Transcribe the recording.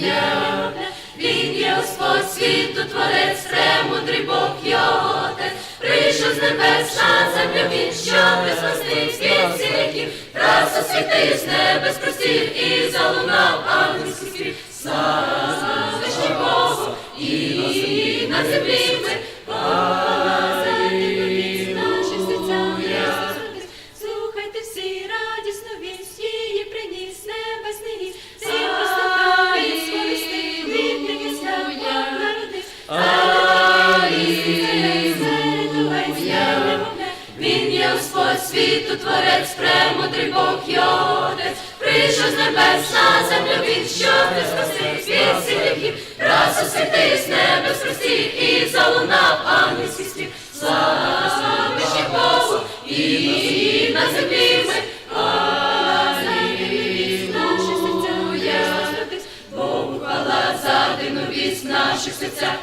ім'я, він є Господь світу, творець, премудрий Бог його Отець, прийшов з небес на землю він, щоб безпостив світ віків, раз освітив з небес простір і залунав ангельський спів. Слава Богу, і на землі ми. Він є Господь світу творець, премудрий Бог його отець, прийшов з небес на землю він, щоб ти спасти світ всіх раз освіти з небес простір і залунав ангельський спів. Слава вишні Богу, і на землі ми Богу хвала за дивну вість в наших серцях.